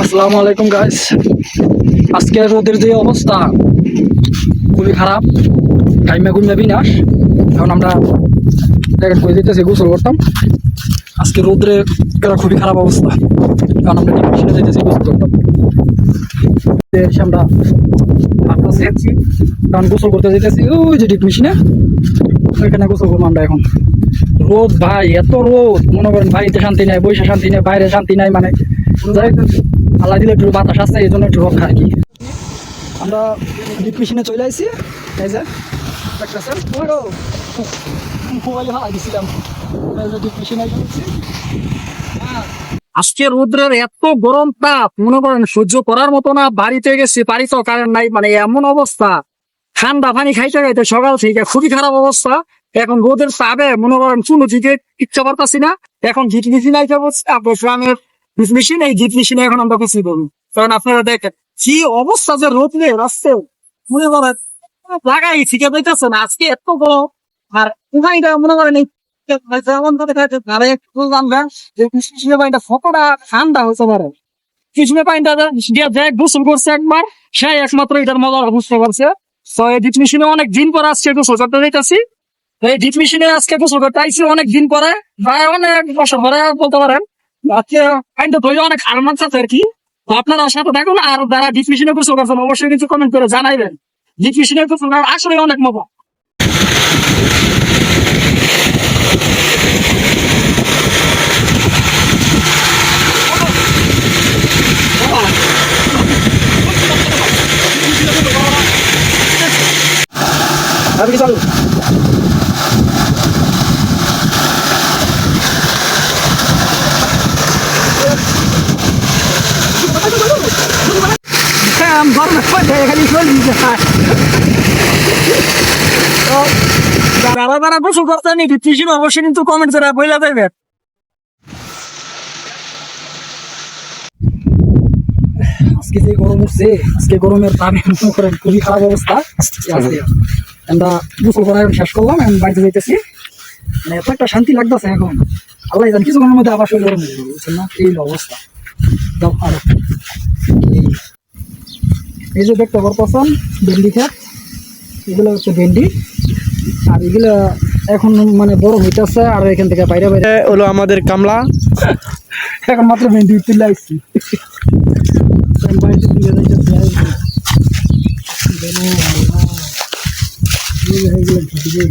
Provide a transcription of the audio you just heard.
আসসালামু আলাইকুম গাইস আজকে রোদের যে অবস্থা, খুবই খারাপ। টাইমে গুমে বিনাশ এখন আমরা দেখেন, কই যেতেছি গোসল করতাম। আজকে রোদ্রে খুবই খারাপ অবস্থা। কারণ আমরা ডিপ মেশিনে যেতেছি গোসল করতাম। এসে আমরা কারণ গোসল করতে যেতেছি ওই যে ডিপ মেশিনে। ওইখানে গোসল আমরা এখন। রোদ ভাই, এত রোদ। মনে করেন বাড়িতে শান্তি নাই বৈশা শান্তি নাই, বাইরে শান্তি নাই মানে আল্লাহ দিলে একটু বাতাস আসছে এই জন্য একটু রক্ষা আর কি। আমরা ডিপ মেশিনে চলে যে আজকে রোদ্রের এত গরম তাপ, মনে করেন সহ্য করার মতো না, বাড়িতে গেছি, বাড়িতেও কারেন্ট নাই মানে এমন অবস্থা। ঠান্ডা পানি খাইতে খাইতে সকাল থেকে খুবই খারাপ অবস্থা। এখন রোদের চাপে মনে করেন চুলো থেকে ইচ্ছা পারতাছি না। এখন জিট মেশিন আইতে বলছে আপনার গ্রামের মেশিন এই জিট মেশিনে এখন আমরা খুশি করব কারণ আপনারা দেখেন, কি অবস্থা যে রোদ নেই রাস্তায়। মনে করেন, লাগাই না। আজকে এত গরম, আর উহাইটা মনে করেন যেমন তারা একটু যে পানিটা ঠান্ডা হয়েছে পারে। কৃষ্ণের পানিটা যে গোসল করছে একবার, সে একমাত্র এটার মজা বুঝতে পারছে তো এই মেশিনে অনেক দিন পরে আজকে যাইতেছি। এই মেশিনে আজকে অনেক দিন পরে। প্রায় অনেক বছর পরে বলতে পারেন। আজকে তো ধরে অনেক হারমান আছে আর কি। তো আপনারা সাথে আর যারা ডিপ মেশিনে অবশ্যই কিছু কমেন্ট করে জানাইবেন। ডিপ মেশিনে গোসল আসলে অনেক মজা। যারা যারা গোসল করতেন এই ডিপ অবশ্যই কিন্তু কমেন্ট করে বইলা দেবেন আজকে যে গরম উঠছে, আজকে গরমের তাপে খুবই খারাপ অবস্থা। আমরা গোসল করা এখন শেষ করলাম এখন বাড়িতে যাইতেছি মানে এত একটা শান্তি লাগতেছে এখন আল্লাহ জান কিছুক্ষণের মধ্যে আবার শরীর গরম হয়ে বুঝছেন না এই অবস্থা আরও এই- এই যে দেখতে পারতেছেন ভেন্ডি খেত এগুলো হচ্ছে ভেন্ডি আর এগুলো এখন মানে বড় হইতেছে আর এখান থেকে বাইরে বাইরে হলো আমাদের কামলা এখন মাত্র ভেন্ডি তুলে আসছি বাড়িতে তুলে যাইতেছে এই যে